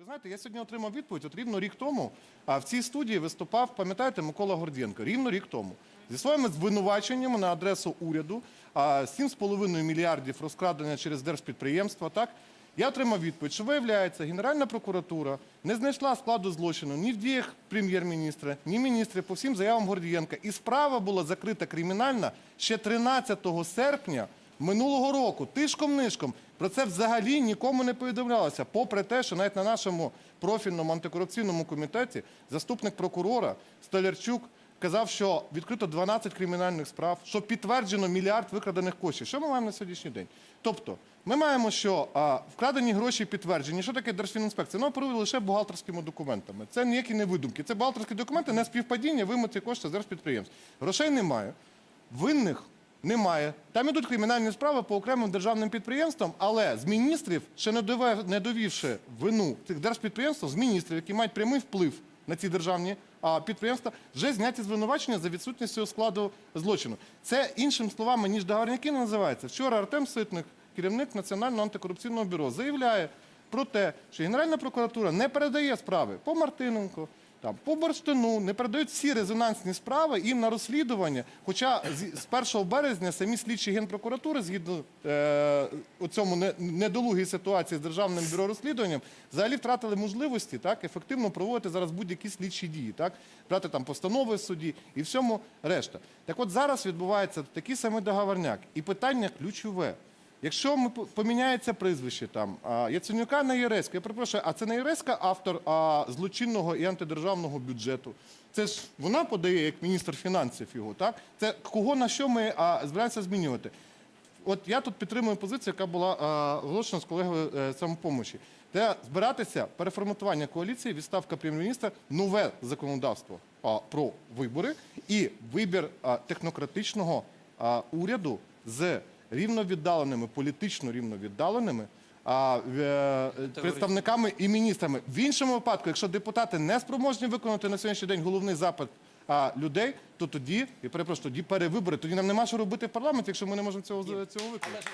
Ви знаєте, я сьогодні отримав відповідь. От рівно рік тому а в цій студії виступав, пам'ятаєте, Микола Гордієнко. Рівно рік тому. Зі своїми звинуваченнями на адресу уряду, а 7,5 мільярдів розкрадення через держпідприємства, так? Я отримав відповідь, що виявляється, Генеральна прокуратура не знайшла складу злочину ні в діях прем'єр-міністра, ні міністрів по всім заявам Гордієнка. І справа була закрита кримінальна ще 13 серпня минулого року, тишком-нишком. Про це взагалі нікому не повідомлялося, попри те, що навіть на нашому профільному антикорупційному комітеті заступник прокурора Столярчук казав, що відкрито 12 кримінальних справ, що підтверджено мільярд викрадених коштів. Що ми маємо на сьогоднішній день? Тобто, ми маємо, що а, вкрадені гроші підтверджені. Що таке Держфінінспекція? Вона оперує лише бухгалтерськими документами. Це ніякі не видумки. Це бухгалтерські документи, не співпадіння, вимити кошти з держпідприємств. Грошей немає. Винних немає. Там ідуть кримінальні справи по окремим державним підприємствам, але з міністрів, ще не дове- не довівши вину цих держпідприємств, з міністрів, які мають прямий вплив на ці державні підприємства, вже зняті звинувачення за відсутністю складу злочину. Це іншими словами, ніж договорняки називається. Вчора Артем Ситник, керівник Національного антикорупційного бюро, заявляє про те, що Генеральна прокуратура не передає справи по Мартиненко, там, по Борштину, не передають всі резонансні справи їм на розслідування. Хоча з, з 1 березня самі слідчі генпрокуратури, згідно е, у цьому не- недолугій ситуації з Державним бюро розслідуванням, взагалі втратили можливості так, ефективно проводити зараз будь-які слідчі дії, так, брати там постанови в суді і всьому решта. Так от зараз відбувається такий самий договорняк. І питання ключове. Якщо поміняється прізвище там Яценюка на Єреська, я перепрошую, а це не Єреська автор злочинного і антидержавного бюджету. Це ж вона подає як міністр фінансів його, так? Це кого на що ми збираємося змінювати? От я тут підтримую позицію, яка була оголошена з колегою е, самопомочі. Де збиратися переформатування коаліції, відставка прем'єр-міністра, нове законодавство про вибори і вибір технократичного уряду з рівновіддаленими, політично рівновіддаленими а, е, представниками і міністрами. В іншому випадку, якщо депутати не спроможні виконати на сьогоднішній день головний запит а, людей, то тоді, я перепрошую, тоді перевибори. Тоді нам нема що робити в парламенті, якщо ми не можемо цього, цього виконати.